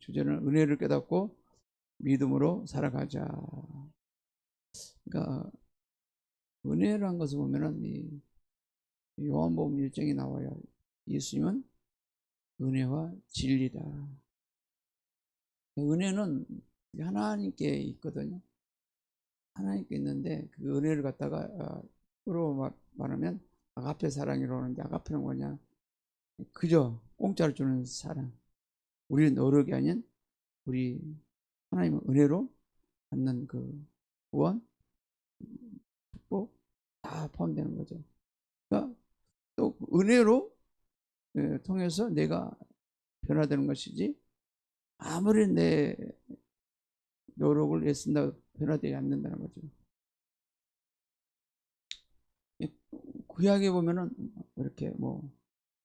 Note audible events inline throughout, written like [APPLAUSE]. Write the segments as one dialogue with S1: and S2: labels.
S1: 주제는 은혜를 깨닫고 믿음으로 살아가자. 그러니까 은혜란 것을 보면은 이 요한복음 1장이 나와요. 예수님은 은혜와 진리다. 은혜는 하나님께 있거든요. 하나님께 있는데 그 은혜를 갖다가 어, 으로 말- 말하면 아가페 사랑이라고 하는데 아가페는 뭐냐? 그저 공짜로 주는 사랑. 우리 노력이 아닌 우리 하나님의 은혜로 받는 그 구원, 축복 다 포함되는 거죠. 그러니까 또 은혜로 예, 통해서 내가 변화되는 것이지 아무리 내 노력을 애쓴다 변화되지 않는다는 거죠. 이 구약에 보면은 이렇게 뭐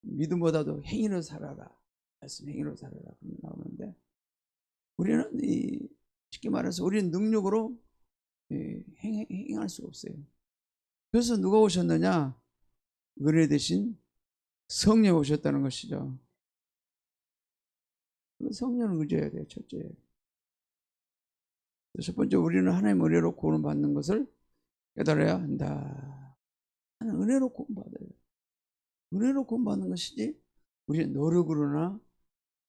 S1: 믿음보다도 행위로 살아라 말씀 행위로 살아라 나오는데 우리는 이 쉽게 말해서 우리는 능력으로 예, 행, 행할 수가 없어요. 그래서 누가 오셨느냐? 은혜 대신 성령 오셨다는 것이죠. 그 성령을 의지해야 돼요, 첫째. 첫 번째, 우리는 하나님의 은혜로 구원받는 것을 깨달아야 한다. 은혜로 구원받아요. 은혜로 구원받는 것이지, 우리의 노력으로나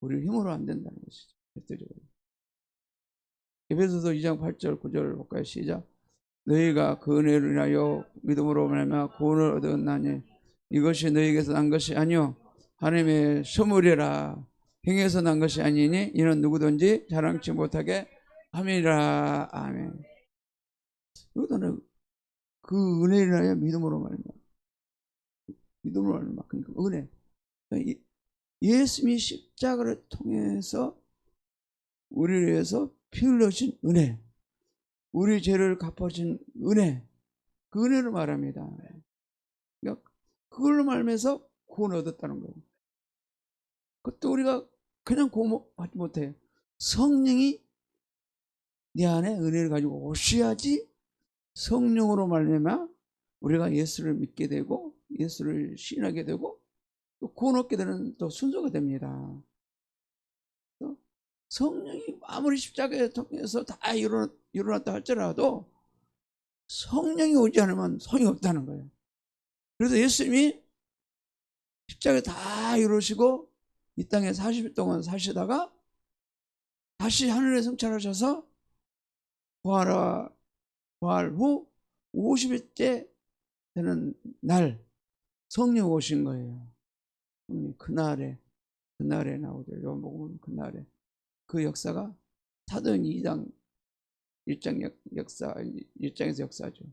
S1: 우리 힘으로 안 된다는 것이죠. 절대적으로. 에베소서 2장 8절 9절 볼까요? 시작. 너희가 그 은혜를 인하여 믿음으로 말하며 구원을 얻었나니 이것이 너희에게서 난 것이 아니요 하나님의 선물이라 행해서 난 것이 아니니 이는 누구든지 자랑치 못하게 함이라 아멘. 여기다는 그 은혜를 인하여 믿음으로 말하며 믿음으로 말하며 그러니까 은혜 이- 예수님이 십자가를 통해서 우리를 위해서 피 흘려신 은혜 우리 죄를 갚아준 은혜 그 은혜를 말합니다. 그러니까 그걸로 말면서 구원을 얻었다는 거예요. 그것도 우리가 그냥 고하지 못해요. 성령이 내 안에 은혜를 가지고 오셔야지 성령으로 말미암아 우리가 예수를 믿게 되고 예수를 신하게 되고 또 구원 얻게 되는 또 순서가 됩니다. 또 성령이 아무리 십자가에 통해서 다 일어났, 일어났다 할지라도 성령이 오지 않으면 소용이 없다는 거예요. 그래서 예수님이 십자가에 다 이루시고 이 땅에 40일 동안 사시다가 다시 하늘에 성찰하셔서 부활, 부활 후 50일째 되는 날 성령 오신 거예요. 성령 그날에 그날에 나오죠. 요한복음은 그날에 그 역사가 사도행 2장 1장 역, 역사 1장에서 역사죠.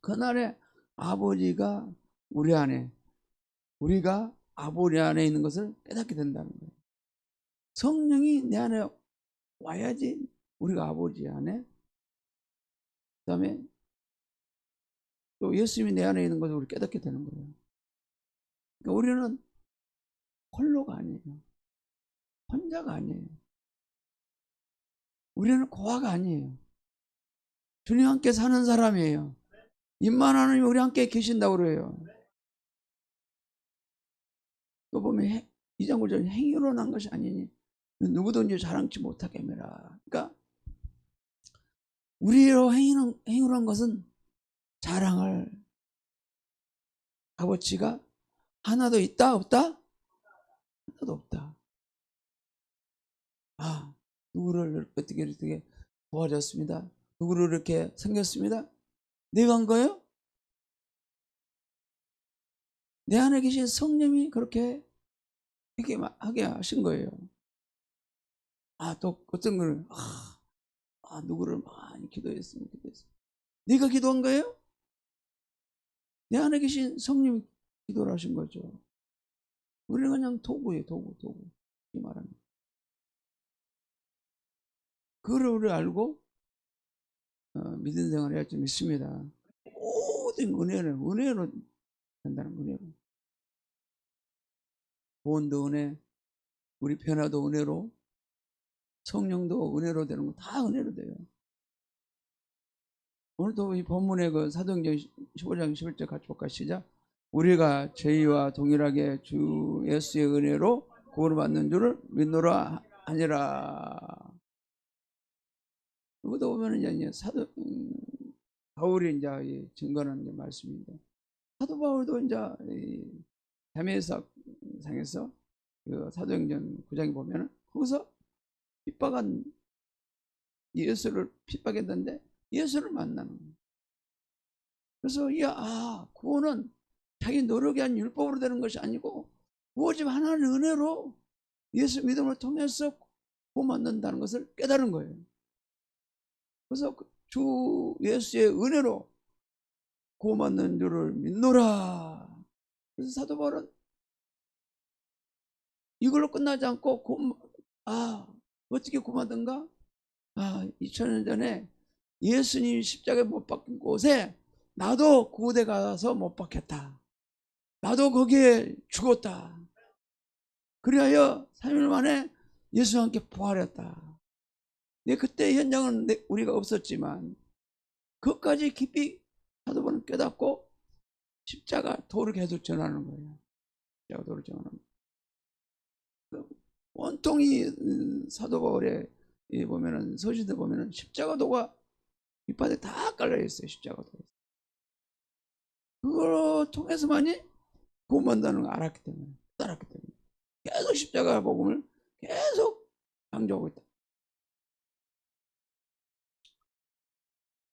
S1: 그날에 아버지가 우리 안에 우리가 아버지 안에 있는 것을 깨닫게 된다는 거예요. 성령이 내 안에 와야지 우리가 아버지 안에 그 다음에 또 예수님이 내 안에 있는 것을 우리 깨닫게 되는 거예요. 그러니까 우리는 홀로가 아니에요. 혼자가 아니에요. 우리는 고아가 아니에요. 주님 함께 사는 사람이에요. 임만 하나님 우리 함께 계신다고 그래요. 또 보면 이장 9절 행위로 난 것이 아니니 누구든지 자랑치 못하게 해라. 그러니까 우리로 행위는 행위로 한 것은 자랑할 값어치가 하나도 있다 없다? 하나도 없다. 아 누구를 어떻게 어떻게 도와줬습니다. 누구를 이렇게 생겼습니다. 내가 한 거예요? 내 안에 계신 성령이 그렇게 하게, 하게 하신 거예요. 아, 또 어떤 걸, 아, 아, 누구를 많이 기도했으면 기도했어. 네가 기도한 거예요? 내 안에 계신 성령이 기도를 하신 거죠. 우리는 그냥 도구예요, 도구, 도구. 이 말하는. 그거를 우리 알고, 어, 믿은 생활을 해야 좀 믿습니다. 모든 은혜는 은혜로 된다는 은혜로. 구원도 은혜, 우리 변화도 은혜로, 성령도 은혜로 되는 거 다 은혜로 돼요. 오늘도 이 본문의 그 사도행전 15장 11절 같이 볼까 시작. 우리가 저희와 동일하게 주 예수의 은혜로 구원을 받는 줄을 믿노라 아니라 여기도 보면 이제 사도 음, 바울이 이제 이 증거하는 말씀인데 사도 바울도 이제 이 담에서 상에서 그 사도행전 9장에 보면은 거기서 핍박한 예수를 핍박했는데 예수를 만나는 거예요. 그래서 이 아, 구원은 자기 노력이 아닌 율법으로 되는 것이 아니고 오직 하나님의 은혜로 예수 믿음을 통해서 구원받는다는 것을 깨달은 거예요. 그래서 그주 예수의 은혜로 구원받는 줄을 믿노라. 그래서 사도 바울은 이걸로 끝나지 않고 아 어떻게 구원받은가? 아 2000년 전에 예수님 십자가에 못 박힌 곳에 나도 구대 가서 못 박혔다. 나도 거기에 죽었다. 그리하여 3일 만에 예수와 함께 부활했다. 네, 그때 현장은 내- 우리가 없었지만 그것까지 깊이 사도바는 깨닫고 십자가 도를 계속 전하는 거예요. 십자가 도를 전하는 거예요. 온통 이 음, 이 보면은 서신들 보면은 십자가 도가 밑바닥에 다 깔려 있어요. 십자가 도. 그걸 통해서만이 구원받는다는 걸 알았기 때문에 알았기 때문에 계속 십자가 복음을 계속 강조하고 있다.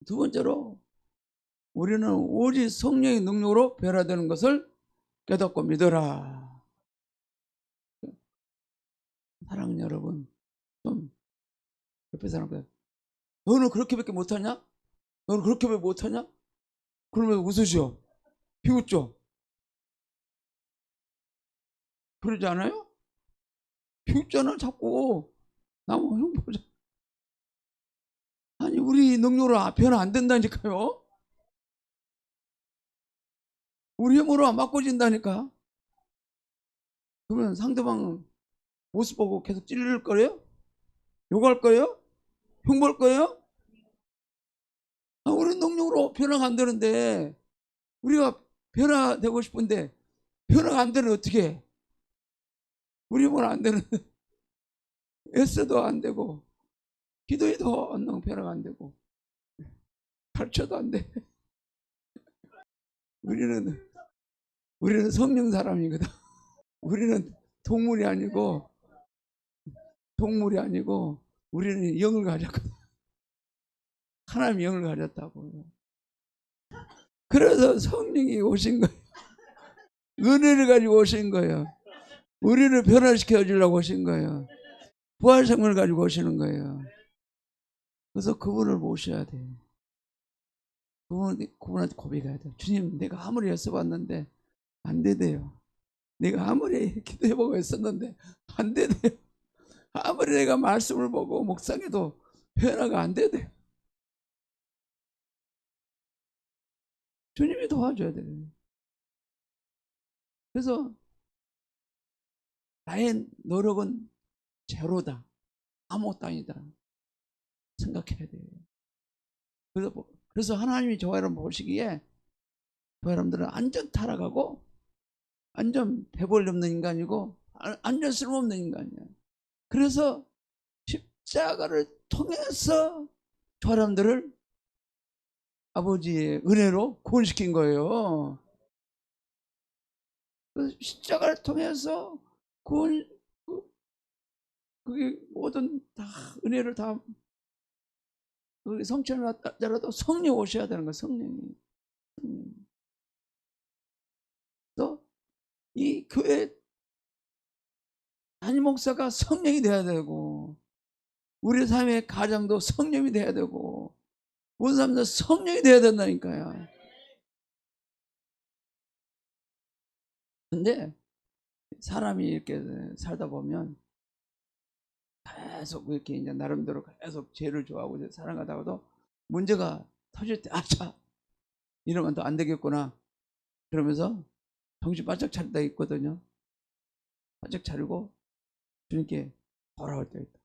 S1: 두 번째로 우리는 오직 성령의 능력으로 변화되는 것을 깨닫고 믿어라. 사랑하는 여러분, 좀 옆에 사람께 너는 그렇게밖에 못하냐? 너는 그렇게밖에 못하냐? 그러면 웃으시오. 비웃죠? 그러지 않아요? 비웃잖아, 자꾸. 나무 형 보자. 아니, 우리 능력으로 변화 안 된다니까요? 우리 힘으로 안 바꿔진다니까? 그러면 상대방 모습 보고 계속 찔릴 거예요? 욕할 거예요? 흉볼 거예요? 아, 우리 능력으로 변화가 안 되는데, 우리가 변화되고 싶은데, 변화가 안 되는 어떻게 해? 우리 힘으로 안 되는데, 애써도 [LAUGHS] 안 되고, 기도해도 언능 변화가 안 되고, 가르쳐도 안 돼. [LAUGHS] 우리는, 우리는 성령 사람이거든. [LAUGHS] 우리는 동물이 아니고, 동물이 아니고, 우리는 영을 가졌거든. 하나님 영을 가졌다고. 그래서 성령이 오신 거예요. 은혜를 가지고 오신 거예요. 우리를 변화시켜 주려고 오신 거예요. 부활성을 가지고 오시는 거예요. 그래서 그분을 모셔야 돼요. 그분, 그분한테 고백해야 돼요. 주님, 내가 아무리 애써봤는데 안 되대요. 내가 아무리 기도해보고 했었는데 안 되대요. 아무리 내가 말씀을 보고 묵상해도 변화가 안 되대요. 주님이 도와줘야 돼요. 그래서 나의 노력은 제로다. 아무것도 아니다. 생각해야 돼요. 그래서, 뭐- 그래서 하나님이 저 여러분 보시기에 저 여러분들은 완전 타락하고 완전 배벌 없는 인간이고 아- 완전 쓸모없는 인간이야. 그래서 십자가를 통해서 저 사람들을 아버지의 은혜로 구원시킨 거예요. 그 십자가를 통해서 구원, 그- 그게 모든 다 은혜를 다 성취를 하더라도 성령 오셔야 되는 거예요. 성령이. 또 이 교회 담임 목사가 성령이 돼야 되고 우리 삶의 가정도 성령이 돼야 되고 모든 사람도 성령이 돼야 된다니까요. 근데 사람이 이렇게 살다 보면 계속 이렇게 이제 나름대로 계속 죄를 좋아하고 살아가다가도 문제가 터질 때 아차 이러면 또 안 되겠구나 그러면서 정신 바짝 때 있거든요. 바짝 차리고 주님께 돌아올 때 있다.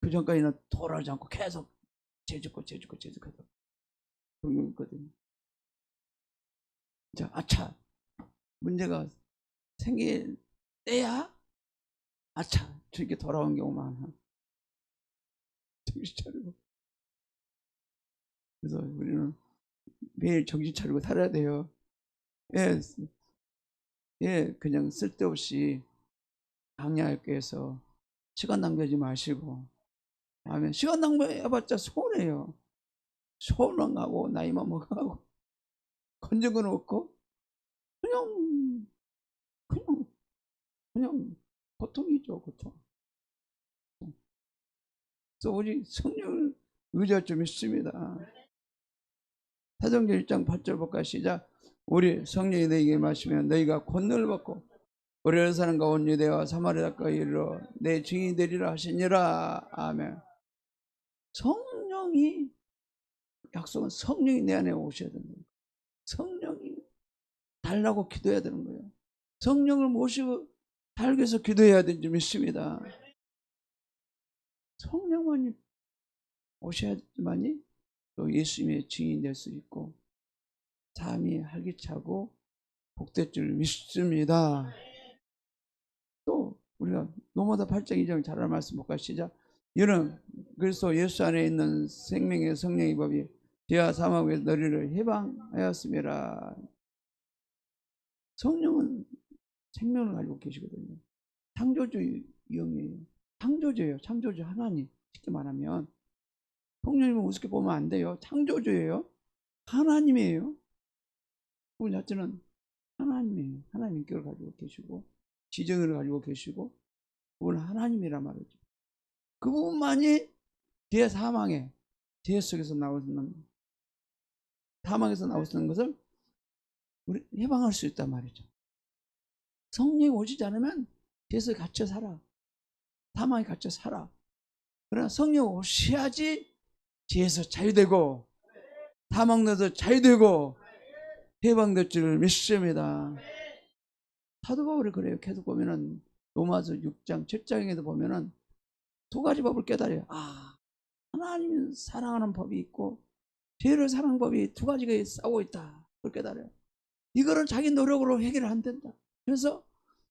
S1: 그 전까지는 돌아오지 않고 계속 죄짓고 죄짓고 죄짓고 게 있거든요. 자, 아차 문제가 생길 때야? 아차, 저렇게 돌아온 경우 많아. [LAUGHS] 정신 차리고. 그래서 우리는 매일 정신 차리고 살아야 돼요. 예, 예, 그냥 쓸데없이 강야학교에서 시간 낭비하지 마시고, 다음에 시간 낭비해봤자 손해요. 손해가고 나이만 먹어가고 건진 건 없고 그냥 그냥 그냥 고통이죠 고통. 그래서 우리 성령을 의지할 좀 있습니다. 사도행전 1장 8절 볼까 시작. 우리 성령이 너에게 마시면 너희가 권능을 받고 우리 예루살렘과 온 유대와 사마리아까지 이르러 내 증인이 되리라 하시니라. 아멘. 성령이 약속은 성령이 내 안에 오셔야 거예요. 성령이 달라고 기도해야 되는 거예요. 성령을 모시고 달기 위해서 기도해야 되는 줄 믿습니다. 성령만이 오셔야지만이 또 예수님의 증인이 될 수 있고 삶이 활기차고 복될 줄 믿습니다. 또 우리가 노마다 8장 2장 잘 말씀 볼까 시작. 이는 그리스도 예수 안에 있는 생명의 성령의 법이 죄와 사망의 너리를 해방하였음이라. 성령은 생명을 가지고 계시거든요. 창조주의 영이에요. 창조주예요. 창조주 하나님. 쉽게 말하면 성령님을 우습게 보면 안 돼요. 창조주예요. 하나님이에요. 그분 자체는 하나님이에요. 하나님 인격을 가지고 계시고 지정을 가지고 계시고 그분은 하나님이라 말이죠. 그분만이 죄 사망에 죄 속에서 나오는 사망에서 나오는 것을 우리 해방할 수 있단 말이죠. 성령이 오시지 않으면 죄에서 갇혀 살아. 사망에 갇혀 살아. 그러나 성령 오셔야지 죄에서 자유되고 사망에서 자유되고 해방될 줄 믿습니다. 사도 바울이 그래요. 계속 보면은 로마서 6장, 7장에도 보면은 두 가지 법을 깨달아요. 아, 하나님 사랑하는 법이 있고 죄를 사랑하는 법이 두 가지가 싸우고 있다. 그걸 깨달아요. 이거는 자기 노력으로 해결을 안 된다. 그래서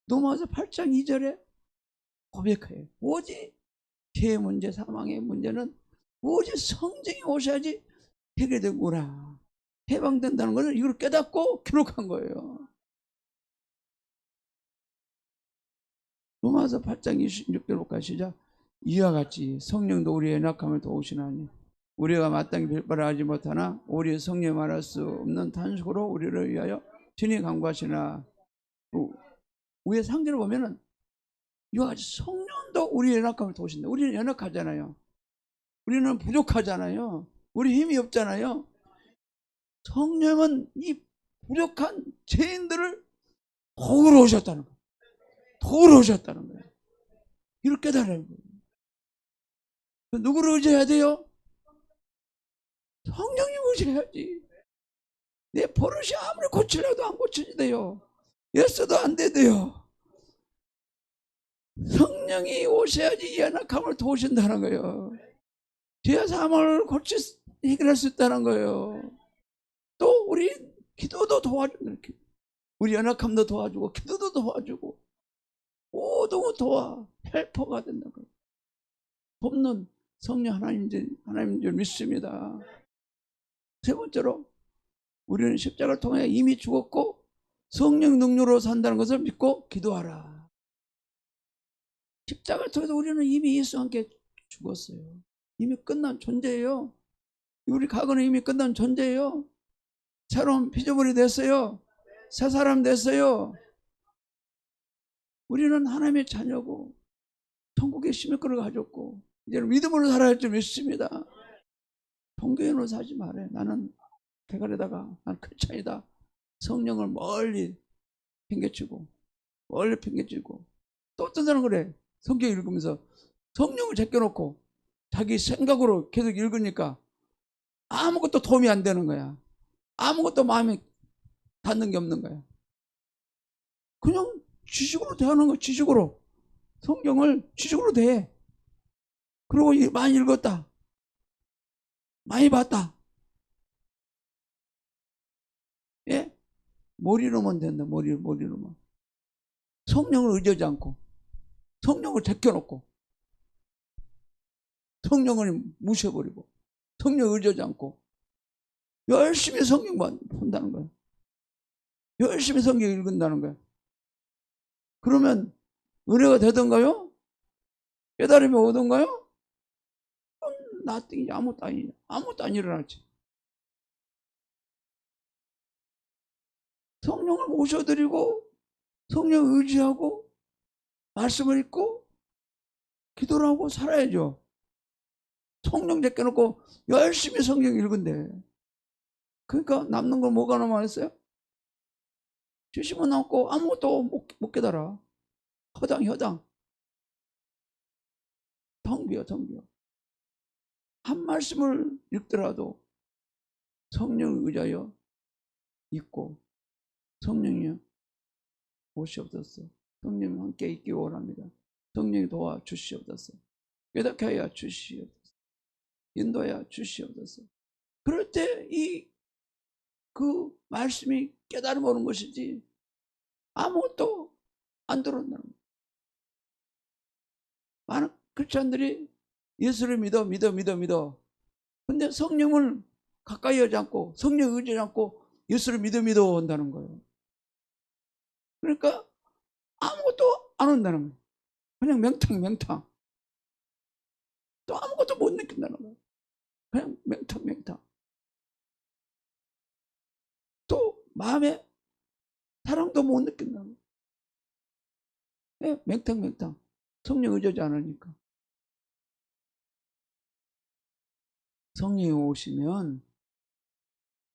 S1: 로마서 8장 2절에 고백해요. 오직 죄의 문제, 사망의 문제는 오직 성령이 오셔야지 해결되구나. 해방된다는 것을 이걸 깨닫고 기록한 거예요. 로마서 8장 26절까지 시작. 이와 같이 성령도 우리의 연약함을 도우시나니 우리가 마땅히 별바를 하지 못하나 우리의 성령 말할 수 없는 탄식으로 우리를 위하여 친히 강구하시나 우- 위에 상대를 보면은 이와 같이 성령도 우리의 연약함을 도우신다. 우리는 연약하잖아요. 우리는 부족하잖아요. 우리 힘이 없잖아요. 성령은 이 부족한 죄인들을 도우러 오셨다는 거예요. 도우러 오셨다는 거예요. 이걸 깨달아야 돼요. 누구를 의지해야 돼요? 성령이 오셔야지. 내 버릇이 아무리 고치려도 안 고쳐지대요. 예수도 안 되대요. 성령이 오셔야지 이 연약함을 도우신다는 거예요. 죄와 사망을 고치 해결할 수 있다는 거예요. 또 우리 기도도 도와주는 기- 우리 연약함도 도와주고 기도도 도와주고 모든 거 도와 헬퍼가 거예요. 돕는 성령 하나님 하나님 줄 믿습니다. 세 번째로 우리는 십자가를 통해 이미 죽었고 성령 능력으로 산다는 것을 믿고 기도하라. 십자가를 통해서 우리는 이미 예수와 함께 죽었어요. 이미 끝난 존재예요. 우리 과거는 이미 끝난 존재예요. 새로운 피조물이 됐어요. 새 사람 됐어요. 우리는 하나님의 자녀고 천국의 시민권을 가졌고 이제는 믿음으로 살아야 할줄 믿습니다. 종교인으로 살지 말아요. 나는 대가리다가 난 크리스찬이다. 성령을 멀리 팽개치고 멀리 팽개치고 또 어떤 사람은 그래. 성경 읽으면서 성령을 제껴놓고 자기 생각으로 계속 읽으니까 아무것도 도움이 안 되는 거야. 아무것도 마음에 닿는 게 없는 거야. 그냥 지식으로 대하는 거야. 지식으로. 성경을 지식으로 대해. 그리고 이- 많이 읽었다. 많이 봤다. 예? 머리로만 된다. 머리, 머리로만. 성령을 의지하지 않고 성령을 제껴놓고 성령을 무시해버리고 성령을 의지하지 않고 열심히 성경만 본다는 거예요. 열심히 성경 읽는다는 거예요. 그러면 은혜가 되던가요? 깨달음이 오던가요? 나띵이 아무것도 아니 아무것도 안 일어났지. 성령을 모셔드리고 성령 의지하고 말씀을 읽고 기도를 하고 살아야죠. 성령 제껴놓고 열심히 성경 읽은데 그러니까 남는 건 뭐가 남아있어요? 70원 남고 아무것도 못, 못 깨달아. 허당 허당. 텅비어 텅비어. 한 말씀을 읽더라도 성령을 의지하여 읽고 성령이여 오시옵소서. 성령이 함께 있기 원합니다. 성령이 도와주시옵소서. 깨닫게 하여 주시옵소서. 인도하여 주시옵소서. 그럴 때 이 그 말씀이 깨달음 오는 것이지 아무것도 안 들어온다는 거예요. 많은 크리스천들이 예수를 믿어 믿어 믿어 믿어 근데 성령을 가까이 하지 않고 성령 의지하지 않고 예수를 믿어 믿어 온다는 거예요. 그러니까 아무것도 안 온다는 거예요. 그냥 맹탕 맹탕. 또 아무것도 못 느낀다는 거예요. 그냥 맹탕 맹탕. 또 마음에 사랑도 못 느낀다는 거예요. 예, 맹탕 맹탕. 성령 의지하지 않으니까. 성령이 오시면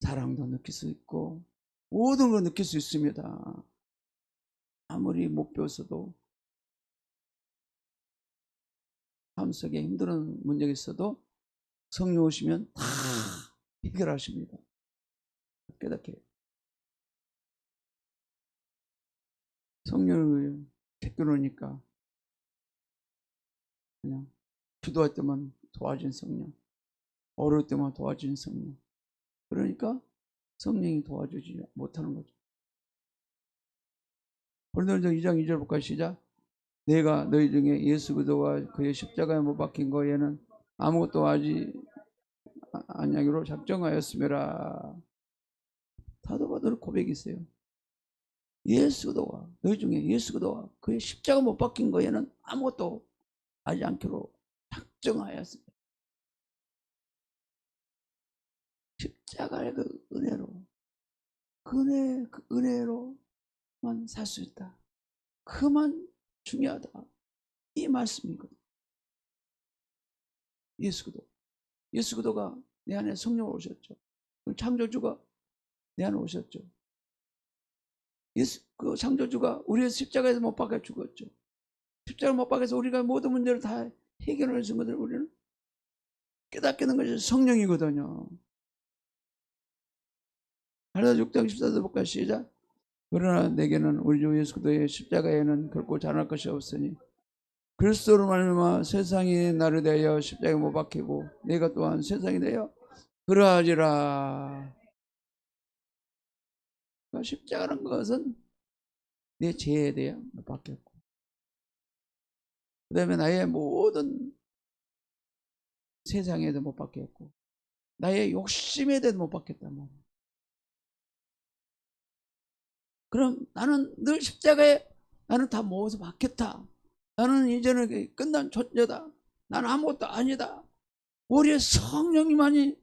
S1: 사랑도 느낄 수 있고 모든 걸 느낄 수 있습니다. 아무리 못 배웠어도 삶 속에 힘든 문제가 있어도 성령 오시면 다 해결하십니다. 깨닫게. 성령을 제껴놓으니까 그냥 기도할 때만 도와준 성령, 어려울 때만 도와준 성령. 그러니까 성령이 도와주지 못하는 거죠. 고린도전서 2장 2절 볼까요? 시작. 내가 너희 중에 예수 그리스도가 그의 십자가에 못 박힌 거에는 아무것도 하지 아니하기로 작정하였음이라. 사도 바울의 고백이 있어요. 예수 그리스도가 너희 중에 예수 그리스도가 그의 십자가 못 박힌 거에는 아무것도 하지 않기로 작정하였습 십자가의 그 은혜로 그 은혜 그 은혜로만 살 수 있다. 그만 중요하다. 이 말씀이거든. 예수 그도 예수 그도가 내 안에 성령을 오셨죠. 창조주가 내 안에 오셨죠. 예수 그 창조주가 우리의 십자가에서 못 박혀 죽었죠. 십자가 못 박혀서 우리가 모든 문제를 다 해결해 준 것을 우리는 깨닫게 된 것이 성령이거든요. 하나 6장 14절 볼까요? 시작. 그러나 내게는 우리 주 예수 그리스도의 십자가에는 결코 자랄 것이 없으니 그리스도로 말미암아 세상이 나를 대하여 십자가에 못 박히고 내가 또한 세상이 대하여 그러하지라. 그러니까 십자가라는 것은 내 죄에 대해 못 박혔고 그 다음에 나의 모든 세상에도 못 박혔고 나의 욕심에 대해서 못 박혔단 말이야. 그럼 나는 늘 십자가에 나는 다 모아서 박혔다. 나는 이제는 끝난 존재다. 나는 아무것도 아니다. 우리의 성령이만이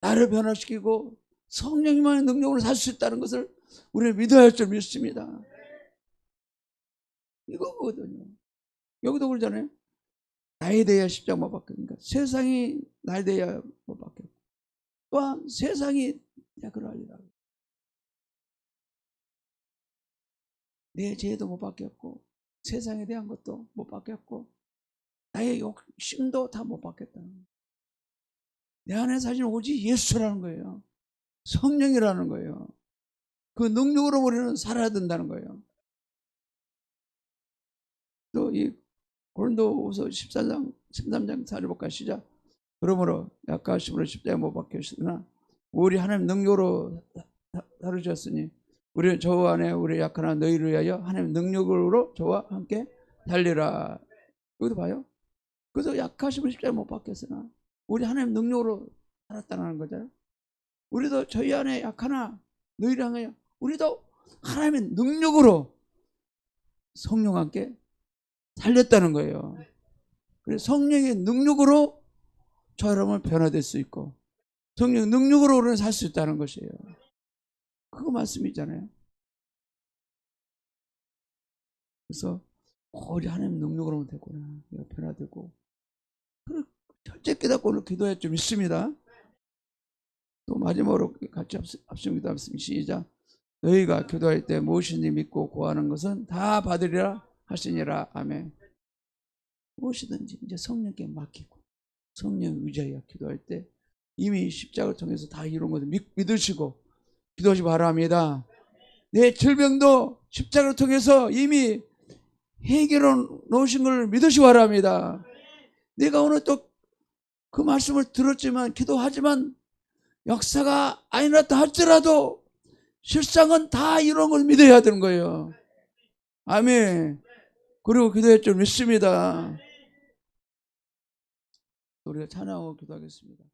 S1: 나를 변화시키고 성령이만의 능력으로 살 수 있다는 것을 우리는 믿어야 할 줄 믿습니다. 이거거든요. 여기도 그러잖아요. 나에 대해 십자가 못 박혔으니까 세상이 나에 대해 못 박혔고 또한 세상이 내가 그러하리라. 내 죄도 못 바뀌었고 세상에 대한 것도 못 바뀌었고 나의 욕심도 다 못 바뀌었다. 내 안에 사실 오직 예수라는 거예요. 성령이라는 거예요. 그 능력으로 우리는 살아야 된다는 거예요. 또 이 고린도후서 14장 13장 4절 볼까 시작. 그러므로 약하심으로 십자가에 못 박혔으나 우리 하나님 능력으로 다루셨으니 우리 저 안에 우리 약하나 너희를 위하여 하나님 능력으로 저와 함께 달리라. 여기도 봐요. 그래서 약하심을 십자가 못 박혔으나 우리 하나님 능력으로 살았다는 거잖아요. 우리도 저희 안에 약하나 너희를 향하여 우리도 하나님의 능력으로 성령 함께 살렸다는 거예요. 그래서 성령의 능력으로 저 여러분을 변화될 수 있고 성령 능력으로 우리는 살 수 있다는 것이에요. 그거 말씀이잖아요. 그래서 어, 우리 하나님 능력으로만 되구나. 내가 변화되고. 그걸 철저히 깨닫고 오늘 기도해 좀 있습니다. 또 마지막으로 같이 합심 기도 말씀 시작. 너희가 기도할 때 무엇이든지 믿고 구하는 것은 다 받으리라 하시니라. 아멘. 무엇이든지 이제 성령께 맡기고 성령 의지하여 기도할 때 이미 십자가를 통해서 다 이룬 것을 믿, 믿으시고 기도하시 바랍니다. 내 질병도 십자가를 통해서 이미 해결해 놓으신 걸 믿으시 바랍니다. 내가 오늘 또 그 말씀을 들었지만 기도하지만 역사가 아니라도 할지라도 실상은 다 이런 걸 믿어야 되는 거예요. 아멘. 그리고 기도할 줄 믿습니다. 우리가 찬양하고 기도하겠습니다.